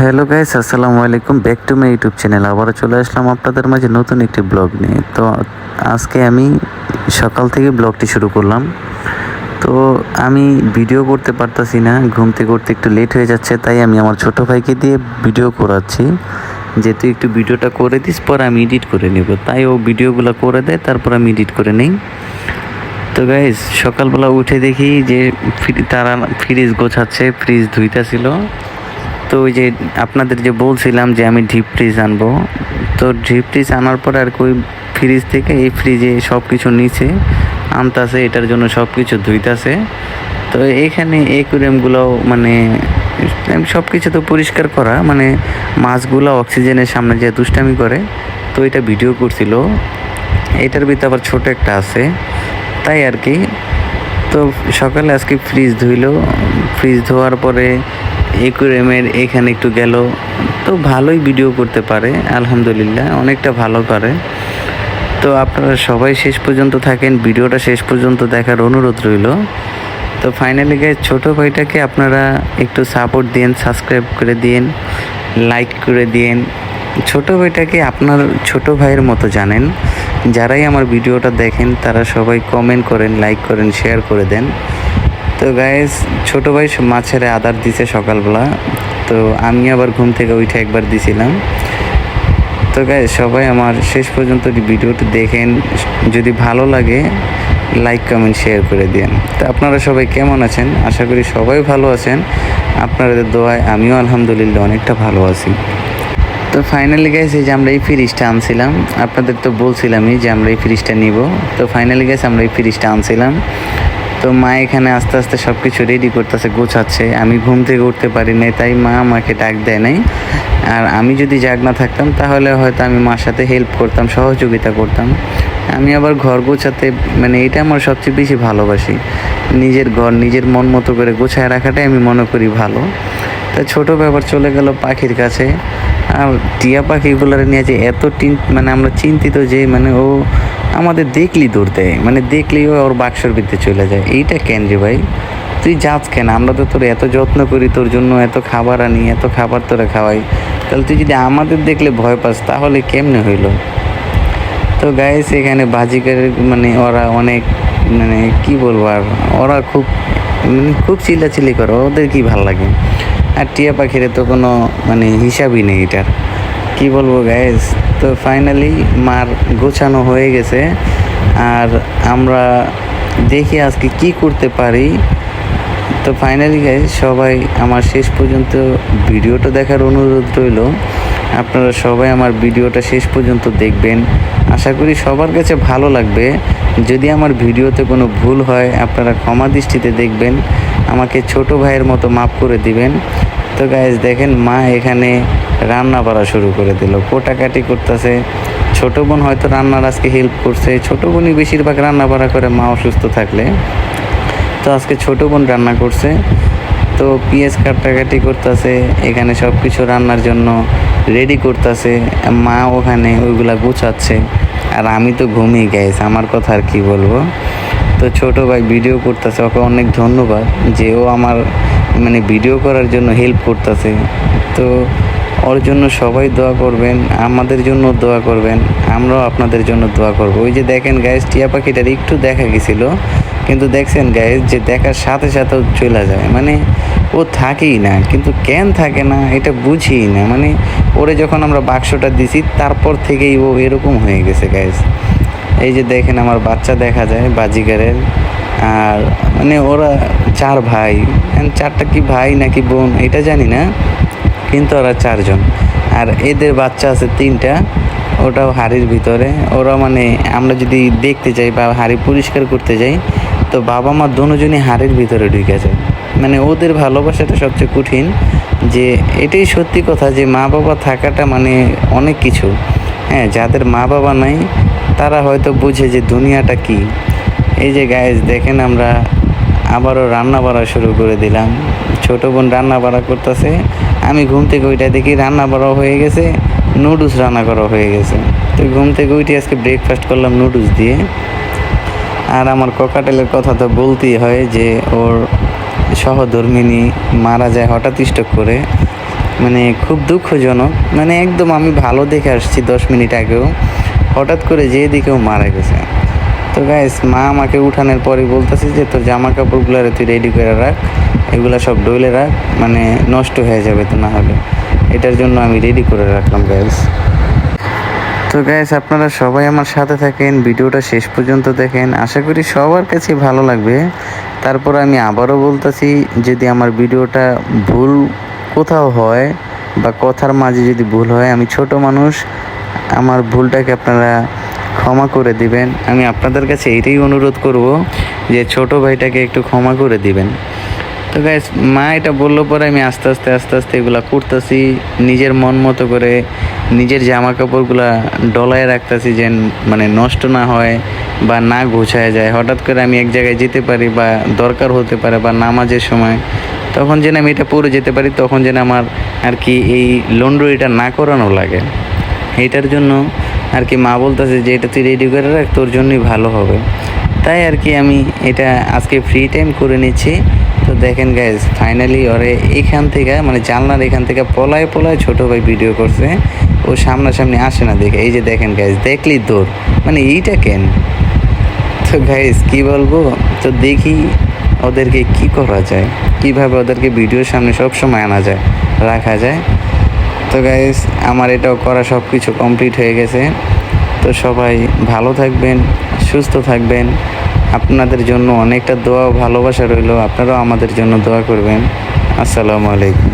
Hello guys, আসসালামু আলাইকুম। Back to my YouTube channel. আবারও চলে আসলাম আপনাদের মাঝে নতুন একটি ব্লগ নিয়ে। তো আজকে আমি সকাল থেকে ব্লগটি শুরু করলাম। তো আমি ভিডিও করতে পারতাছি না, ঘুম থেকে উঠতে একটু লেট হয়ে যাচ্ছে, তাই আমি আমার ছোট ভাইকে দিয়ে ভিডিও করাচ্ছি। যে তুই একটু ভিডিওটা করে দিস, পর আমি এডিট করে নেব। তাই ও ভিডিওগুলো করে দেয়, তারপর আমি এডিট করে নিই। তো গাইজ সকালবেলা উঠে দেখি যে তারা ফ্রিজ গোছাচ্ছে ফ্রিজ ধুইতেছিল। তো ওই যে আপনাদের যে বলছিলাম যে আমি ডিপ ফ্রিজ আনব, তো ডিপ ফ্রিজ আনার পর আর ওই ফ্রিজ থেকে এই ফ্রিজে সব কিছু নিচে আনতাছে, এটার জন্য সব কিছু ধুইতাছে। তো এখানে একুরিয়ামগুলো মানে সব কিছু তো পরিষ্কার করা মানে মাছগুলো অক্সিজেনের সামনে যে দুষ্টামি করে, তো এটা ভিডিও করছিল। এটার ভিতরে আবার ছোট একটা আছে, তাই আর কি। তো সকালে আজকে ফ্রিজ ধুইলো ফ্রিজ ধোয়ার পরে একুরেমের এখানে একটু গেল, তো ভালোই ভিডিও করতে পারে, আলহামদুলিল্লাহ, অনেকটা ভালো করে। তো আপনারা সবাই শেষ পর্যন্ত থাকেন, ভিডিওটা শেষ পর্যন্ত দেখার অনুরোধ রইল। তো ফাইনালি গাইজ ছোটো ভাইটাকে আপনারা একটু সাপোর্ট দিন সাবস্ক্রাইব করে দিন লাইক করে দিন ছোট ভাইটাকে আপনার ছোট ভাইয়ের মতো জানেন। যারাই আমার ভিডিওটা দেখেন, তারা সবাই কমেন্ট করেন লাইক করেন শেয়ার করে দেন। তো গাইজ ছোট ভাই মাছের আদার দিছে সকালবেলা। তো আমি আবার ঘুম থেকে উঠে একবার দিছিলাম। তো গাইজ সবাই আমার শেষ পর্যন্ত ভিডিওটি দেখেন, যদি ভালো লাগে লাইক কমেন্ট শেয়ার করে দিন তো আপনারা সবাই কেমন আছেন? আশা করি সবাই ভালো আছেন। আপনাদের দোয়ায় আমিও আলহামদুলিল্লাহ অনেকটা ভালো আছি। তো ফাইনালি গাইস এই যে আমরা এই ফ্রিজটা আনছিলাম, আপনাদের তো বলছিলামই যে আমরা এই ফ্রিজটা নিব। তো ফাইনালি গাইস আমরা এই ফ্রিজটা আনছিলাম। তো মা এখানে আস্তে আস্তে সব কিছু রেডি করতেছে, গোছাচ্ছে। আমি ঘুম থেকে উঠতে পারি নাই, তাই মা আমাকে ডাক দেয় নাই। আর আমি যদি জাগ না থাকতাম, তাহলে হয়তো আমি মার সাথে হেল্প করতাম, সহযোগিতা করতাম। আমি আবার ঘর গোছাতে মানে এটা আমার সবচেয়ে বেশি ভালোবাসি। নিজের ঘর, নিজের মন মতো করে গোছায় রাখাটাই আমি মনে করি ভালো। তা ছোটো ব্যাপার চলে গেল পাখির কাছে। আর টিয়া পাখিগুলোর নিয়ে যে এত টিন মানে আমরা চিন্তিত যে মানে ও আমাদের দেখলি দৌড় দেয় মানে দেখলেই ওর বাক্সর ভিতরে চলে যায়। এইটা কেন রে ভাই? তুই যাস কেন? আমরা তো তোর এত যত্ন করি, তোর জন্য এত খাবার আনি, এত খাবার তোরা খাওয়াই। তাহলে তুই যদি আমাদের দেখলে ভয় পাস, তাহলে কেমনে হইল? তো গাইস এখানে বাজিকারের মানে ওরা অনেক মানে কি বলব আর, ওরা খুব মানে খুব চিল্লাচিল্লি করে, ওদের কি ভালো লাগে? আর টিয়া পাখিরে তো কোনো মানে হিসাবই নেই এটার। কি বলব গাইস তো ফাইনালি মার গোছানো হয়ে গেছে। আর আমরা দেখি আজকে কি করতে পারি। তো ফাইনালি গাইজ সবাই আমার শেষ পর্যন্ত ভিডিওটা দেখার অনুরোধ রইল। আপনারা সবাই আমার ভিডিওটা শেষ পর্যন্ত দেখবেন। আশা করি সবার কাছে ভালো লাগবে। যদি আমার ভিডিওতে কোনো ভুল হয়, আপনারা ক্ষমা দৃষ্টিতে দেখবেন। আমাকে ছোট ভাইয়ের মতো মাফ করে দিবেন। তো গাইজ দেখেন মা এখানে রান্না করা শুরু করে দিল। কোটাকাটি করতেছে। ছোটো বোন হয়তো রান্নার আজকে হেল্প করছে। ছোটো বোনই বেশিরভাগ রান্না বাড়া করে, মা অসুস্থ থাকলে। তো আজকে ছোটো বোন রান্না করছে। তো পেঁয়াজ কাটাকাটি করতেছে। এখানে সব কিছু রান্নার জন্য রেডি করতেছে। মা ওখানে ওইগুলা গুছাচ্ছে। আর আমি তো ঘুমিয়ে গেছি আমার কথা আর কি বলব? তো ছোট ভাই ভিডিও করতেছে, ওকে অনেক ধন্যবাদ যে ও আমার মানে ভিডিও করার জন্য হেল্প করতেছে। তো ওর জন্য সবাই দোয়া করবেন, আমাদের জন্য দোয়া করবেন, আমরাও আপনাদের জন্য দোয়া করব। ওই যে দেখেন গাইস টিয়া পাখিটার একটু দেখা গেছিল, কিন্তু দেখছেন গাইস যে দেখার সাথে সাথেও চলে যায়। মানে ও থাকেই না, কিন্তু কেন থাকে না এটা বুঝি না। মানে ওরে যখন আমরা বাক্সটা দিছি, তারপর থেকেই ও এরকম হয়ে গেছে গাইস এই যে দেখেন আমার বাচ্চা দেখা যায় বাজিগারের, আর মানে ওরা চার ভাই। চারটা কি ভাই নাকি বোন, এটা জানি না, কিন্তু ওরা চারজন। আর এদের বাচ্চা আছে তিনটা, ওটাও হাড়ির ভিতরে। ওরা মানে আমরা যদি দেখতে যাই বা হাড়ি পরিষ্কার করতে যাই, তো বাবা মা দুজনই হাড়ির ভিতরে ঢুকে যায়। মানে ওদের ভালোবাসাটা সবচেয়ে কঠিন যে এটাই সত্যি কথা যে মা বাবা থাকাটা মানে অনেক কিছু। হ্যাঁ যাদের মা বাবা নাই তারা হয়তো বুঝে যে দুনিয়াটা কি। এই যে গায়েস দেখেন আমরা আবারও রান্না বাড়া শুরু করে দিলাম। ছোট বোন রান্না বাড়া করতেছে। আমি ঘুম থেকে ওইটা দেখি রান্না বাড়া হয়ে গেছে নুডলস রান্না করা হয়ে গেছে। তো ঘুম থেকে উঠে আজকে ব্রেকফাস্ট করলাম নুডলস দিয়ে। আর আমার ককাটেলের কথা তো বলতেই হয় যে ওর সহধর্মিনী মারা যায় হঠাৎ স্ট্রোক করে। মানে খুব দুঃখজনক। মানে একদম আমি ভালো দেখে আসছি দশ মিনিট আগেও। হঠাৎ করে যেয়ে দিকেও মারা গেছে। তো গাইস মা আমাকে উঠানোর পরে বলতেছে যে, তোর জামা কাপড়গুলো তুই রেডি করে রাখ। এগুলো সব ডইলে রাখ। মানে নষ্ট হয়ে যাবে তো না হলে। এটার জন্য আমি রেডি করে রাখলাম গাইস তো গাইস আপনারা সবাই আমার সাথে থাকেন। ভিডিওটা শেষ পর্যন্ত দেখেন। আশা করি সবার কাছে ভালো লাগবে। তারপর আমি আবারও বলতেছি, যদি আমার ভিডিওটা ভুল কোথাও হয় বা কথার মাঝে যদি ভুল হয়, আমি ছোট মানুষ। আমার ভুলটাকে আপনারা ক্ষমা করে দিবেন। আমি আপনাদের কাছে এটাই অনুরোধ করব যে ছোট ভাইটাকে একটু ক্ষমা করে দিবেন। তো গাইস মা এটা বলল পরে আমি আস্তে আস্তে আস্তে আস্তে এগুলা করতেছি। নিজের মন মতো করে নিজের জামা কাপড়গুলা ডলায় রাখতেছি যেন মানে নষ্ট না হয় বা না গোছায় যায়। হঠাৎ করে আমি এক জায়গায় যেতে পারি বা দরকার হতে পারে বা নামাজের সময়, তখন যেন আমি এটা পরে যেতে পারি, তখন যেন আমার আর কি এই লন্ড্রিটা না করানো লাগে। এটার জন্য আর কি মা বলতেছে যে এটা তুই রেডি করে রাখ, তোর জন্যই ভালো হবে। তাই আর কি আমি এটা আজকে ফ্রি টাইম করে নিচ্ছি। তো দেখেন গাইজ ফাইনালি ওরে এখান থেকে মানে জানলার এখান থেকে পলায় পলায় ছোট ভাই ভিডিও করছে। ও সামনাসামনি আসে না দেখে। এই যে দেখেন গাইজ দেখলি তোর? মানে এইটা কেন? তো গাইজ কি বলব? তো দেখি ওদেরকে কি করা যায়। কীভাবে ওদেরকে ভিডিওর সামনে সব সময় আনা যায়, রাখা যায়। তো গাইজ আমার এটাও করা সব কিছু কমপ্লিট হয়ে গেছে। তো সবাই ভালো থাকবেন, সুস্থ থাকবেন। আপনাদের জন্য অনেকটা দোয়া ভালোবাসা রইল। আপনারাও আমাদের জন্য দোয়া করবেন। আসসালামু আলাইকুম।